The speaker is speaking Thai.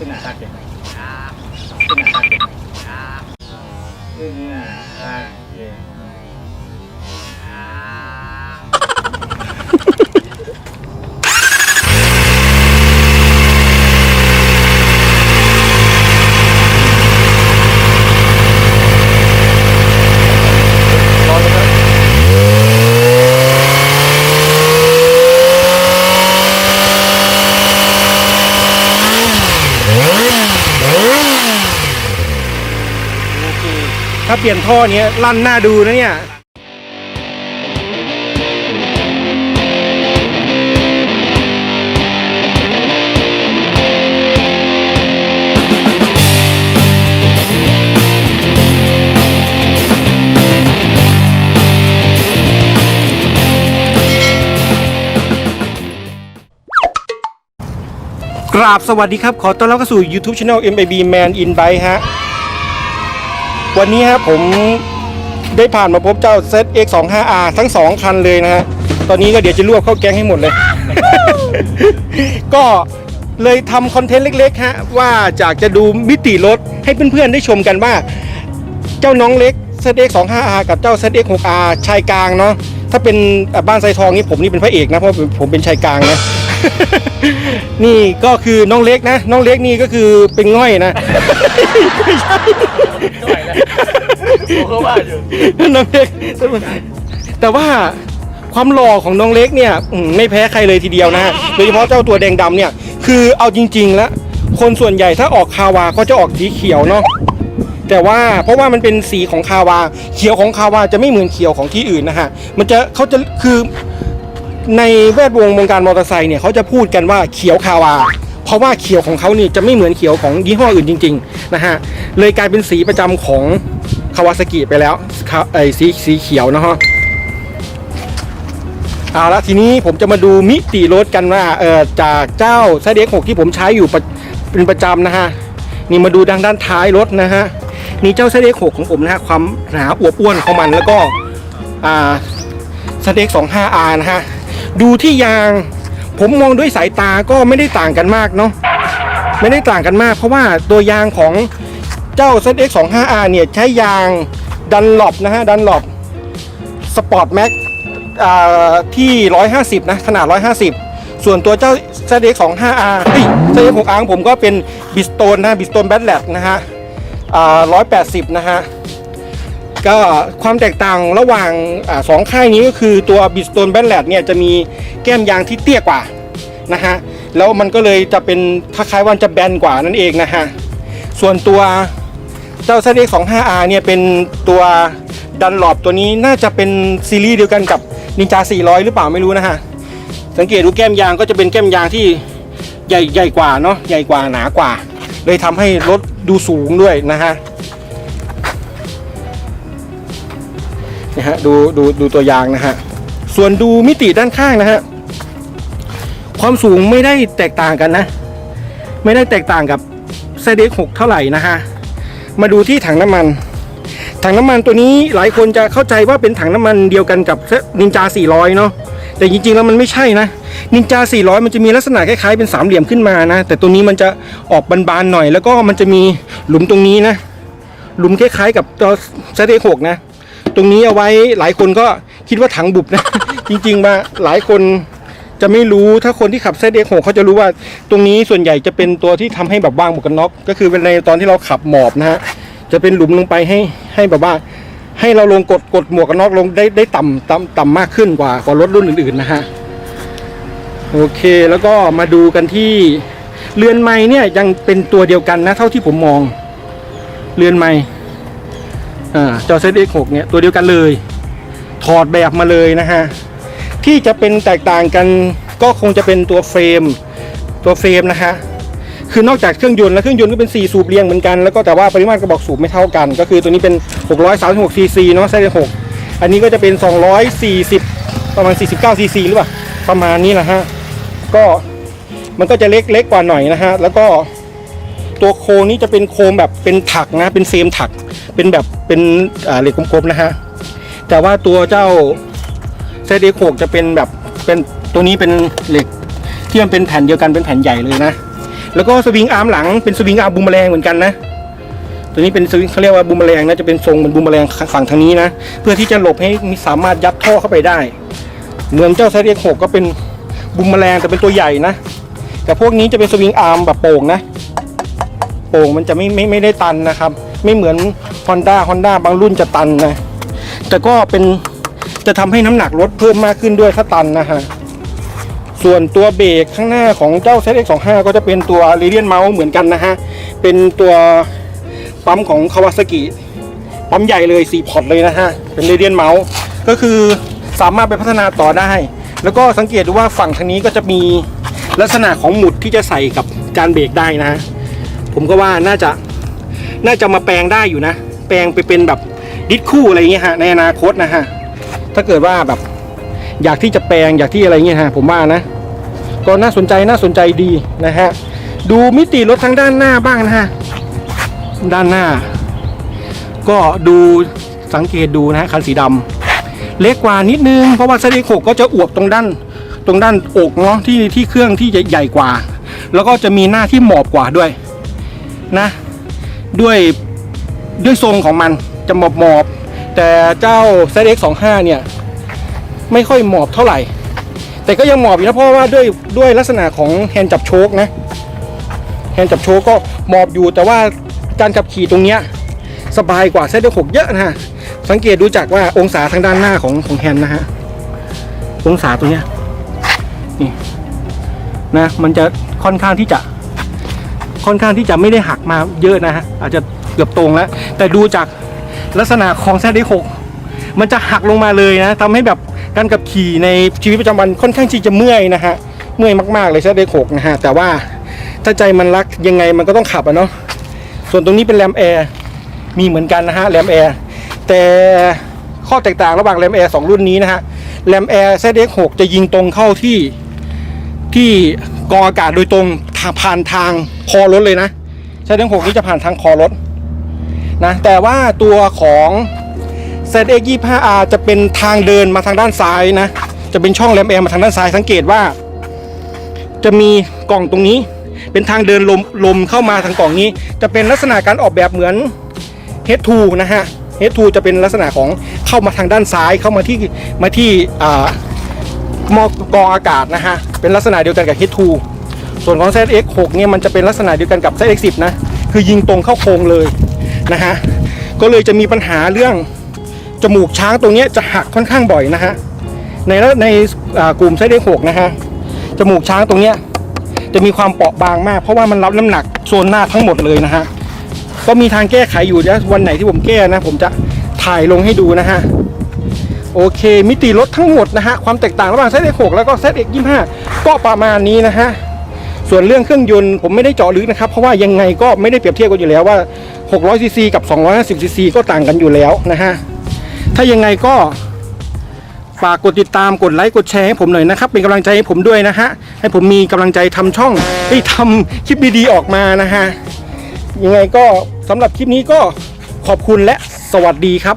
Atake. Atake. Atake. ถ้าเปลี่ยนท่อเนี้ยลั่นหน้าดูนะเนี่ยกราบสวัสดีครับ ขอต้อนรับเข้าสู่ YouTube Channel MIB Man in Bike ฮะ วันนี้ครับผมได้ผ่านมาพบเจ้า ZX25R ทั้ง 2 คันเลยนะฮะ ตอนนี้ก็เดี๋ยวจะรวบเข้าแก๊งให้หมดเลย ก็เลยทำคอนเทนต์เล็ก ๆ ฮะ ว่าจากจะดูมิติรถให้เพื่อน ๆ ได้ชมกันว่า เจ้าน้องเล็ก ZX25R กับเจ้า ZX6R ชายกลางเนาะถ้าเป็นบ้านไซทองนี่ผมนี่เป็นพระเอกนะเพราะผมเป็นชายกลางนะนี่ก็คือน้องเล็กนะ น้องเล็กนี่ก็คือเป็นง่อยนะผม ว่าอยู่น้องเล็ก แต่ว่าความหล่อของน้องเล็กเนี่ยไม่แพ้ใครเลยทีเดียวนะฮะโดยเฉพาะเจ้าตัวแดงดำเนี่ย คือเอาจริง ๆ แล้ว คนส่วนใหญ่ถ้าออกคาวาก็จะออกสีเขียวเนาะแต่ว่าเพราะว่ามันเป็นสีของคาวา เขียวของคาวาจะไม่เหมือนเขียวของที่อื่นนะฮะมันจะเขาจะคือในแวดวงวงการมอเตอร์ไซค์เนี่ยเขาจะพูดกันว่าเขียวคาวา เพราะว่าเขียวของเขานี่จะไม่เหมือนเขียวของยี่ห้ออื่นจริง ๆ นะฮะเลยกลายเป็นสีประจำของาวาซากิไปแล้วไอ้สีสีเขียวนะฮะเอาละทีนี้ผมจะมาดูมิติรถกันว่าเออจากเจ้าไซเด็กหกที่ผมใช้อยู่เป็นประจำนะฮะนี่มาดูดังด้านท้ายรถนะฮะนี่เจ้าไซเด็กหกของผมนะฮะความหนาอวบอ้วนของมันแล้วก็อ่าไซเด็กสองห้าอาร์นะฮะดูที่ยางผมมองด้วยสายตาก็ไม่ได้ต่างกันมากเนาะไม่ได้ต่างกันมาก เพราะว่าตัวยางของ เจ้า ZX25R เนี่ยใช้ยางดันหลบนะฮะดันหลบสปอร์ตแม็กอ่าที่ 150 นะ ขนาด 150 ส่วนตัวเจ้า ZX 2 5 R เฮ้ย ZX 6 R ของผมก็เป็นบิสโตนนะบิสโตนแบทแลนะฮะอ่า180 นะฮะ ก็ความแตกต่างระหว่างอสองค่ายนี้ก็คือตัวบิสโตนแบทแลเนี่ยจะมีแก้มยางที่เตี้ยกว่านะฮะ แล้วมันก็เลยจะเป็นคล้ายๆว่าจะแบนกว่านั่นเองนะฮะ ส่วนตัว เจ้า ZX 2 5 R เนี่ยเป็นตัวดันหลอบตัวนี้น่าจะเป็นซีรีส์เดียวกันกับนินจา 400 หรือเปล่าไม่รู้นะฮะ สังเกตดูแก้มยางก็จะเป็นแก้มยางที่ใหญ่ใหญ่กว่าเนาะใหญ่กว่าหนากว่า เลยทำให้รถดูสูงด้วยนะฮะนี่ฮะดูดูดูตัวยางนะฮะ ส่วนดูมิติด้านข้างนะฮะ ความสูงไม่ได้แตกต่างกันนะ ไม่ได้แตกต่างกับไซเด็ก6เท่าไหร่นะฮะ มาดูที่ถังน้ำมัน ถังน้ำมันตัวนี้หลายคนจะเข้าใจว่าเป็นถังน้ำมันเดียวกันกับนินจา 400 เนาะแต่จริงๆแล้วมันไม่ใช่นะนินจา 400 มันจะมีลักษณะคล้ายๆเป็นสามเหลี่ยมขึ้นมานะ แต่ตัวนี้มันจะออกบานๆหน่อย แล้วก็มันจะมีหลุมตรงนี้นะ หลุมคล้ายๆกับตัวเซตหกนะ ตรงนี้เอาไว้หลายคนก็คิดว่าถังบุบนะ จริงๆมาหลายคน จะไม่รู้ถ้าคนที่ขับเซตหกเขาจะรู้ว่าตรงนี้ส่วนใหญ่จะเป็นตัวที่ทำให้แบบวางหมวกกันน็อกก็คือเป็นในตอนที่เราขับหมอบนะฮะจะเป็นหลุมลงไปให้ให้แบบว่า ให้เราลงกดกดหมวกกันน็อกลงได้ได้ต่ำต่ำต่ำมากขึ้นกว่ากว่ารถรุ่นอื่นๆนะฮะโอเคแล้วก็มาดูกันที่เรือนไม้เนี่ยยังเป็นตัวเดียวกันนะ เท่าที่ผมมอง เรือนไม้อ่าจอเซตเอ็กหกเนี่ยตัวเดียวกันเลย ถอดแบบมาเลยนะฮะ ที่จะเป็นแตกต่างกันก็คงจะเป็นตัวเฟรม ตัวเฟรมนะฮะคือนอกจากเครื่องยนต์แล้วเครื่องยนต์ก็เป็น 4 สูบเรียงเหมือนกันแล้วก็แต่ว่าปริมาตรกระบอกสูบไม่เท่ากัน ก็คือตัวนี้เป็น 636 ซีซีเนาะไซส์6อันนี้ก็จะเป็น 240 ประมาณ 49 ซีซีหรือเปล่าประมาณนี้แหละฮะก็มันก็จะเล็กเล็กกว่าหน่อยนะฮะแล้วก็ตัวโครนี้จะเป็นโครงแบบเป็นถักนะเป็นเฟรมถัก เป็นแบบเป็นเหล็กกลมๆนะฮะแต่ว่าตัวเจ้า ไซส์6จะเป็นแบบเป็นตัวนี้เป็นเหล็กที่มันเป็นแผ่นเดียวกันเป็นแผ่นใหญ่เลยนะแล้วก็สวิงอาร์มหลังเป็นสวิงอาร์มบูมแมลงเหมือนกันนะตัวนี้เป็นสวิงเขาเรียกว่าบูมแมลงนะจะเป็นทรงเหมือนบูมแมลงฝั่งทางนี้นะเพื่อที่จะหลบให้มีสามารถยัดท่อเข้าไปได้ เหมือนเจ้าไซเรียกหกก็เป็นบูมแมลงแต่เป็นตัวใหญ่นะแต่พวกนี้จะเป็นสวิงอาร์มแบบโป่งนะโป่งมันจะไม่ไม่ไม่ได้ตันนะครับ ไม่เหมือน Honda Honda บางรุ่นจะตันนะแต่ก็เป็น จะทำให้น้ำหนักรถเพิ่มมากขึ้นด้วยถ้าตันนะฮะ ส่วนตัวเบรกข้างหน้าของเจ้า ZX25 ก็จะเป็นตัว r a d i a n Mouse เหมือนกันนะฮะ เป็นตัวปั๊มของ Kawasaki ปั๊มใหญ่เลย4พอร์ตเลยนะฮะ เป็น r a d i a n Mouse ก็คือสามารถไปพัฒนาต่อได้ แล้วก็สังเกตดูว่าฝั่งทางนี้ก็จะมีลักษณะของหมุดที่จะใส่กับจานเบรกได้นะฮะผมก็ว่าน่าจะน่าจะมาแปลงได้อยู่นะ แปลงไปเป็นแบบดิสคู่อะไรอย่างเงี้ยฮะในอนาคตนะฮะ ถ้าเกิดว่าแบบ อยากที่จะแปลงอยากที่อะไรเงี้ยฮะผมว่านะ ก็น่าสนใจน่าสนใจดีนะฮะดูมิติรถทางด้านหน้าบ้างนะฮะด้านหน้า ก็ดูสังเกตดูนะฮะคันสีดำเล็กกว่านิดนึงเพราะว่าเซตหกก็จะอวบตรงด้านตรงด้านอกเนาะที่ที่เครื่องที่จะใหญ่กว่า แล้วก็จะมีหน้าที่หมอบกว่าด้วยนะ ด้วยด้วยทรงของมันจะหมอบหมอบ แต่เจ้า ZX25 เนี่ยไม่ค่อยหมอบเท่าไหร่ แต่ก็ยังหมอบอยู่นะเพราะว่าด้วยด้วยลักษณะของแฮนด์จับโชคนะแฮนด์จับโชคก็หมอบอยู่แต่ว่าการขับขี่ตรงเนี้ยสบายกว่าเซตหกเยอะนะฮะสังเกตดูจากว่าองศาทางด้านหน้าของของแฮนด์นะฮะองศาตัวเนี้ยนี่นะมันจะค่อนข้างที่จะค่อนข้างที่จะไม่ได้หักมาเยอะนะฮะอาจจะเกือบตรงแล้ว แต่ดูจาก ลักษณะของ ZX6 มันจะหักลงมาเลยนะทำให้แบบการขับขี่ในชีวิตประจำวันค่อนข้างที่จะเมื่อยนะฮะเมื่อยมากๆเลย ZX6 นะฮะแต่ว่าถ้าใจมันรักยังไงมันก็ต้องขับอะเนาะส่วนตรงนี้เป็นแรมแอร์มีเหมือนกันนะฮะแรมแอร์แต่ข้อแตกต่างระหว่างแรมแอร์สองรุ่นนี้นะฮะแรมแอร์ ZX6 จะยิงตรงเข้าที่ที่กองอากาศโดยตรงผ่านทางคอรถเลยนะใช้ทั้งหกนี้จะผ่านทางคอรถ นะแต่ว่าตัวของ ZX 25R จะเป็นทางเดินมาทางด้านซ้ายนะ จะเป็นช่องแรมแอร์มาทางด้านซ้ายสังเกตว่า จะมีกล่องตรงนี้ เป็นทางเดินลมลมเข้ามาทางกล่องนี้ จะเป็นลักษณะการออกแบบเหมือน H2 นะฮะ H2 จะเป็นลักษณะของเข้ามาทางด้านซ้ายเข้ามาที่มาที่หมอกรองอากาศนะฮะ เป็นลักษณะเดียวกันกับ H2 ส่วนของ ZX6 เนี่ยมันจะเป็นลักษณะเดียวกันกับ ZX10 นะ คือยิงตรงเข้าโครงเลย นะฮะก็เลยจะมีปัญหาเรื่องจมูกช้างตรงนี้จะหักค่อนข้างบ่อยนะฮะในในกลุ่ม ZX6 นะฮะจมูกช้างตรงนี้จะมีความเปราะบางมาก เพราะว่ามันรับน้ำหนักโซนหน้าทั้งหมดเลยนะฮะก็มีทางแก้ไขอยู่นะวันไหนที่ผมแก้นะ ผมจะถ่ายลงให้ดูนะฮะโอเค มิติรถทั้งหมดนะฮะความแตกต่างระหว่าง ZX6 แล้วก็ ZX25 ก็ประมาณนี้นะฮะ ส่วนเรื่องเครื่องยนต์ผมไม่ได้เจาะลึกนะครับ เพราะว่ายังไงก็ไม่ได้เปรียบเทียบกันอยู่แล้วว่า600ซีซีกับ250ซีซีก็ต่างกันอยู่แล้วนะฮะถ้ายังไงก็ฝากกดติดตามกดไลค์กดแชร์ให้ผมหน่อยนะครับเป็นกำลังใจให้ผมด้วยนะฮะให้ผมมีกำลังใจทำช่องให้ทำคลิปดีๆออกมานะฮะยังไงก็สำหรับคลิปนี้ก็ขอบคุณและสวัสดีครับ